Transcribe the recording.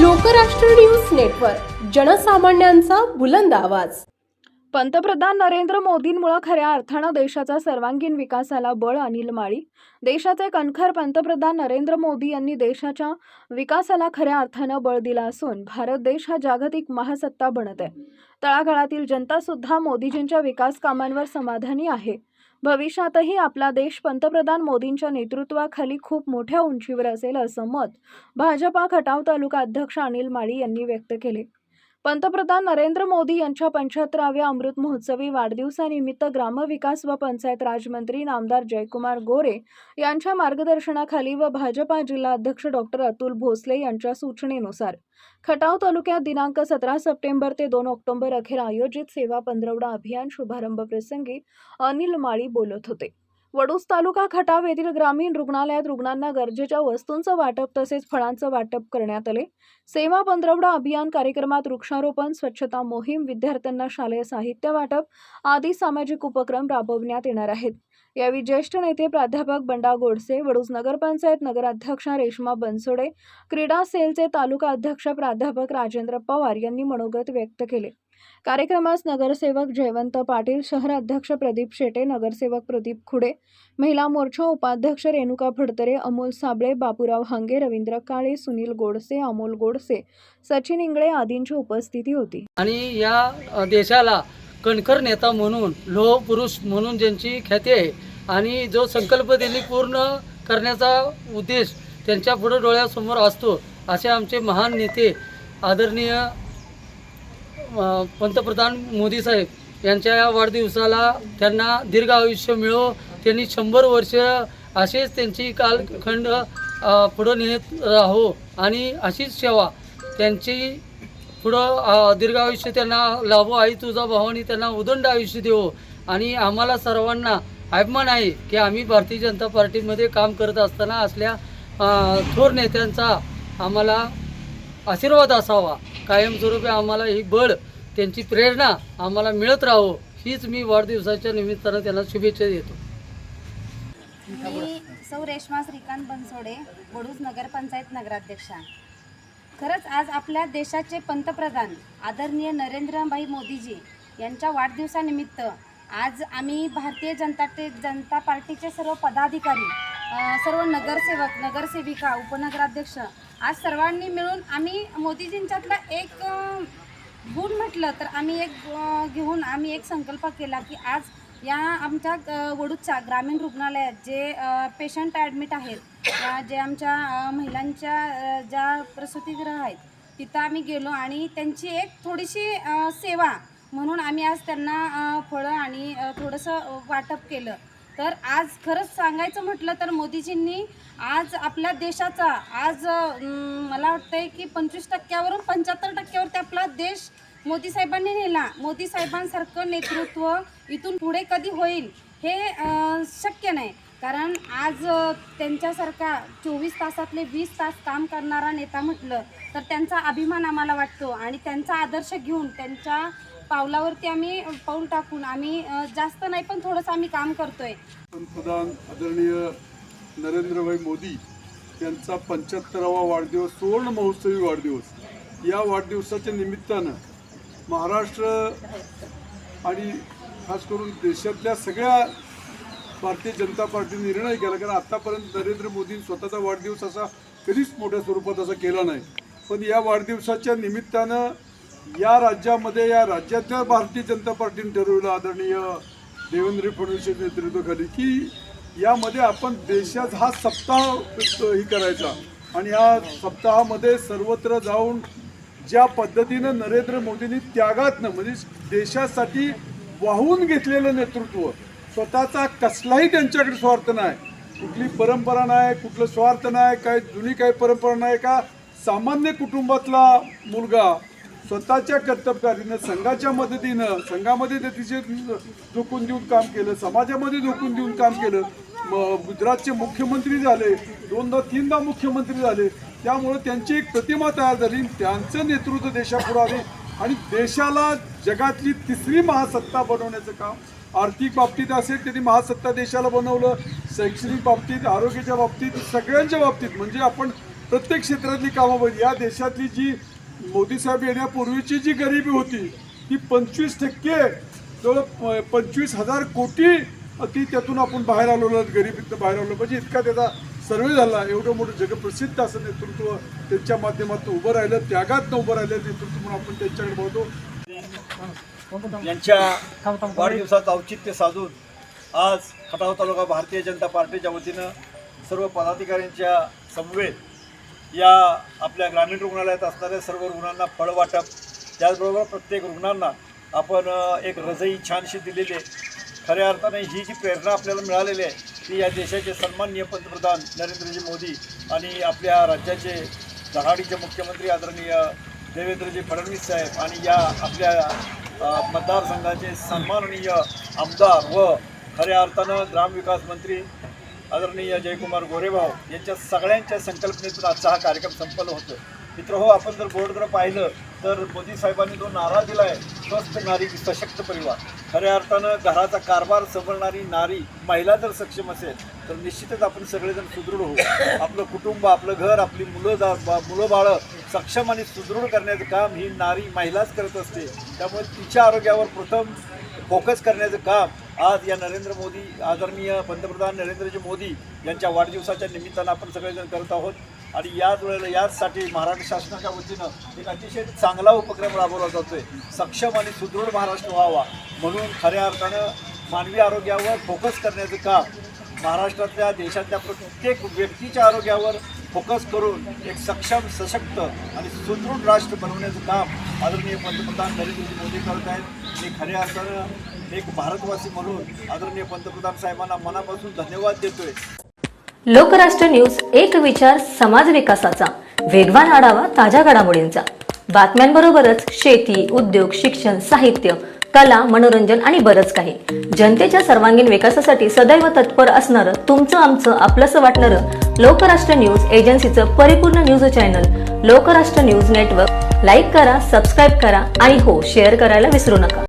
Lokrashtra news network जनसामान्यांचा बुलंद आवाज. पंतप्रधान नरेंद्र मोदींमुळे खऱ्या अर्थानं देशाचा सर्वांगीण विकासाला बळ अनिल माळी देशाचे कणखर पंतप्रधान नरेंद्र मोदी यांनी देशाच्या विकासाला खऱ्या अर्थानं बळ दिला असून भारत देश हा जागतिक महासत्ता बनत आहे. तळागाळातील जनता सुद्धा मोदीजींच्या विकास कामांवर समाधानी आहे. भविष्यातही आपला देश पंतप्रधान मोदींच्या नेतृत्वाखाली खूप मोठ्या उंचीवर असेल असं मत भाजपा खटाव तालुका अध्यक्ष अनिल माळी यांनी व्यक्त केले. पंतप्रधान नरेंद्र मोदी यांच्या पंच्याहत्तराव्या अमृत महोत्सवी वाढदिवसानिमित्त ग्रामविकास व पंचायत राजमंत्री नामदार जयकुमार गोरे यांच्या मार्गदर्शनाखाली व भाजपा जिल्हा अध्यक्ष डॉक्टर अतुल भोसले यांच्या सूचनेनुसार खटाव तालुक्यात दिनांक सतरा सप्टेंबर ते दोन ऑक्टोबर अखेर आयोजित सेवा पंधरवडा अभियान शुभारंभ प्रसंगी अनिल माळी बोलत होते. वडूस तालुका खटाव येथील ग्रामीण रुग्णालयात रुग्णांना गरजेच्या वस्तूंचं वाटप तसेच फळांचं वाटप करण्यात आले. सेवा पंधरवडा अभियान कार्यक्रमात वृक्षारोपण स्वच्छता मोहीम विद्यार्थ्यांना शालेय साहित्य वाटप आदी सामाजिक उपक्रम राबवण्यात येणार आहेत. यावेळी ज्येष्ठ नेते प्राध्यापक बंडा गोडसे वडूज नगरपंचायत नगराध्यक्षा रेश्मा बनसोडे क्रीडा सेलचे तालुका अध्यक्ष प्राध्यापक राजेंद्र पवार यांनी मनोगत व्यक्त केले. कार्यक्रमास नगरसेवक जयवंत पाटील शहराध्यक्ष प्रदीप शेटे नगरसेवक प्रदीप खुडे महिला मोर्चा उपाध्यक्ष रेणुका फडतरे अमोल साबळे बापूराव हंगे रवींद्र काळे सुनील गोडसे अमोल गोडसे सचिन इंगळे आदींची उपस्थिती होती. आणि या देशाला कणखर नेता म्हणून लोह पुरुष म्हणून ज्यांची ख्याती आहे आणि जो संकल्प त्यांनी पूर्ण करण्याचा उद्देश त्यांच्या पुढे डोळ्यासमोर असतो असे आमचे महान नेते आदरणीय पंतप्रधान मोदी साहेब यांच्या या वाढदिवसाला त्यांना दीर्घ आयुष्य मिळो. त्यांनी शंभर वर्ष असेच त्यांची कालखंड पुढं नेत राहो आणि अशीच सेवा त्यांची पुढं दीर्घ आयुष्य त्यांना लाभो. आई तुझा भावानी त्यांना उदंड आयुष्य देवो. आणि आम्हाला सर्वांना अभिमान आहे की आम्ही भारतीय जनता पार्टीमध्ये काम करत असताना असल्या थोर नेत्यांचा आम्हाला आशीर्वाद असावा. कायमस्वरूपी आम्हाला ही बळ त्यांची प्रेरणा आम्हाला मिळत राहो हीच मी वाढदिवसाच्या निमित्तानं त्यांना शुभेच्छा देतो. मी सौ रेश्मा श्रीकांत बनसोडे बडूज नगरपंचायत नगराध्यक्षा खरंच आज आपल्या देशाचे पंतप्रधान आदरणीय नरेंद्रभाई मोदीजी यांच्या वाढदिवसानिमित्त आज आम्ही भारतीय जनता ते जनता पार्टीचे सर्व पदाधिकारी सर्व नगरसेवक नगरसेविका उपनगराध्यक्ष आज सर्वांनी मिळून आम्ही मोदीजींच्यातला एक गुण म्हटलं तर आम्ही एक घेऊन आम्ही एक संकल्प केला की आज या आमच्या वडूच्या ग्रामीण रुग्णालयात जे पेशंट ॲडमिट आहेत या जे आमच्या महिलांच्या ज्या प्रसूतीगृह आहेत तिथं आम्ही गेलो आणि त्यांची एक थोडीशी सेवा म्हणून आम्ही आज त्यांना फळं आणि थोडंसं वाटप केलं. तर आज खरंच सांगायचं म्हटलं तर मोदीजींनी आज आपल्या देशाचा आज मला मला वाटतंय की पंचवीस टक्क्यावरून पंच्याहत्तर टक्क्यावरती आपला देश मोदी साहेबांनी नेला. मोदी साहेबांसारखं नेतृत्व इथून पुढे कधी होईल हे शक्य नाही. कारण आज त्यांच्यासारखा चोवीस तासातले वीस तास काम करणारा नेता म्हटलं तर त्यांचा अभिमान आम्हाला वाटतो आणि त्यांचा आदर्श घेऊन त्यांच्या पावलावरती आम्ही पाऊल टाकून आम्ही जास्त नाही पण थोडंसं आम्ही काम करतोय. पंतप्रधान आदरणीय नरेंद्रभाई मोदी यांचा पंच्याहत्तरावा वाढदिवस सुवर्ण महोत्सवी वाढदिवस. या वाढदिवसाच्या निमित्तानं महाराष्ट्र आणि खास करून देशातल्या सगळ्या भारतीय जनता पार्टीने निर्णय केला कारण आत्तापर्यंत नरेंद्र मोदींनी स्वतःचा वाढदिवस असा कधीच मोठ्या स्वरूपात असा केला नाही. पण या वाढदिवसाच्या निमित्तानं या राज्यामध्ये या राज्यातल्या भारतीय जनता पार्टीने ठरवलं आदरणीय देवेंद्र फडणवीस नेतृत्वाखाली की यामध्ये आपण देशात हा सप्ताह ही करायचा आणि ह्या सप्ताहामध्ये सर्वत्र जाऊन ज्या पद्धतीनं नरेंद्र मोदींनी त्यागातनं म्हणजे देशासाठी वाहून घेतलेलं नेतृत्व स्वतःचा कसलाही त्यांच्याकडे स्वार्थ नाही. कुठली परंपरा नाही कुठलं स्वार्थ नाही काय जुनी काही परंपरा नाही का सामान्य कुटुंबातला मुलगा स्वतःच्या कर्तबकारीनं संघाच्या मदतीनं संघामध्ये ते तिचे झोकून देऊन काम केलं समाजामध्ये झोकून देऊन काम केलं. म- गुजरातचे मुख्यमंत्री झाले दोनदा तीनदा मुख्यमंत्री झाले. त्यामुळं त्यांची एक प्रतिमा तयार झाली. त्यांचं नेतृत्व देशापुढे आले आणि देशाला जगातली तिसरी महासत्ता बनवण्याचं काम. आर्थिक बाबतीत असेल त्यांनी महासत्ता देशाला बनवलं. शैक्षणिक बाबतीत आरोग्याच्या बाबतीत सगळ्यांच्या बाबतीत. म्हणजे आपण प्रत्येक क्षेत्रातली कामं बघितली या देशातली जी मोदी साहेब येण्यापूर्वीची जी गरिबी होती ती पंचवीस टक्के जवळ प- पंचवीस हजार कोटी ती त्यातून आपण बाहेर आलो गरिबीतनं बाहेर आलो. म्हणजे इतका त्याचा सर्वे झाला. एवढं मोठं जगप्रसिद्ध असं नेतृत्व त्यांच्या माध्यमातून उभं राहिलं. त्यागातनं उभं राहिलं नेतृत्व म्हणून आपण त्यांच्याकडे बघतो. यांच्या वाढदिवसाचं औचित्य साधून आज खटाव तालुका भारतीय जनता पार्टीच्या वतीनं सर्व पदाधिकाऱ्यांच्या समवेत या आपल्या ग्रामीण रुग्णालयात असणाऱ्या सर्व रुग्णांना फळ वाटप त्याचबरोबर प्रत्येक रुग्णांना आपण एक रजई छानशी दिलेली आहे. खऱ्या अर्थाने ही जी प्रेरणा आपल्याला मिळालेली आहे ती या देशाचे सन्माननीय पंतप्रधान नरेंद्रजी मोदी आणि आपल्या राज्याचे धडाडीचे मुख्यमंत्री आदरणीय देवेंद्रजी फडणवीस साहेब आणि या आपल्या मतदारसंघाचे सन्माननीय आमदार व खऱ्या अर्थानं ग्रामविकास मंत्री आदरणीय जयकुमार गोरेभाऊ यांच्या सगळ्यांच्या संकल्पनेतून आजचा हा कार्यक्रम संपन्न होतो मित्र हो आपण जर बोर्ड पाहिलं तर मोदी साहेबांनी जो नारा दिला आहे स्वस्थ नारी सशक्त परिवार. खऱ्या अर्थानं घराचा कारभार संभरणारी नारी महिला जर सक्षम असेल तर निश्चितच आपण सगळेजण सुदृढ होऊ. आपलं कुटुंब आपलं घर आपली मुलं जा बा- मुलं बाळं सक्षम आणि सुदृढ करण्याचं काम ही नारी महिलाच करत असते. त्यामुळे तिच्या आरोग्यावर प्रथम फोकस करण्याचं काम आज या नरेंद्र मोदी आदरणीय पंतप्रधान नरेंद्रजी मोदी यांच्या वाढदिवसाच्या निमित्तानं आपण सगळेजण करत आहोत. आणि याच वेळेला याचसाठी महाराष्ट्र शासनाच्या वतीनं एक अतिशय चांगला उपक्रम राबवला जातोय. सक्षम आणि सुदृढ महाराष्ट्र व्हावा म्हणून खऱ्या अर्थानं मानवी आरोग्यावर फोकस करण्याचं काम महाराष्ट्रातल्या देशातल्या प्रत्येक व्यक्तीच्या आरोग्यावर फोकस करून एक सक्षम सशक्त आणि सुदृढ राष्ट्र बनवण्याचं काम आदरणीय पंतप्रधान नरेंद्र मोदी करत आहेत. आणि खऱ्या अर्थानं एक भारतवासी म्हणून आदरणीय पंतप्रधान साहेबांना मनापासून धन्यवाद देतोय. लोकराष्ट्र न्यूज एक विचार समाज विकासाचा. वेगवान आढावा ताज्या घडामोडींचा. बातम्यांबरोबरच शेती उद्योग शिक्षण साहित्य कला मनोरंजन आणि बरंच काही. जनतेच्या सर्वांगीण विकासासाठी सदैव तत्पर असणारं तुमचं आमचं आपलंसं वाटणारं लोकराष्ट्र न्यूज एजन्सीचं परिपूर्ण news channel Lokrashtra news network. Like करा सबस्क्राईब करा आणि हो शेअर करायला विसरू नका.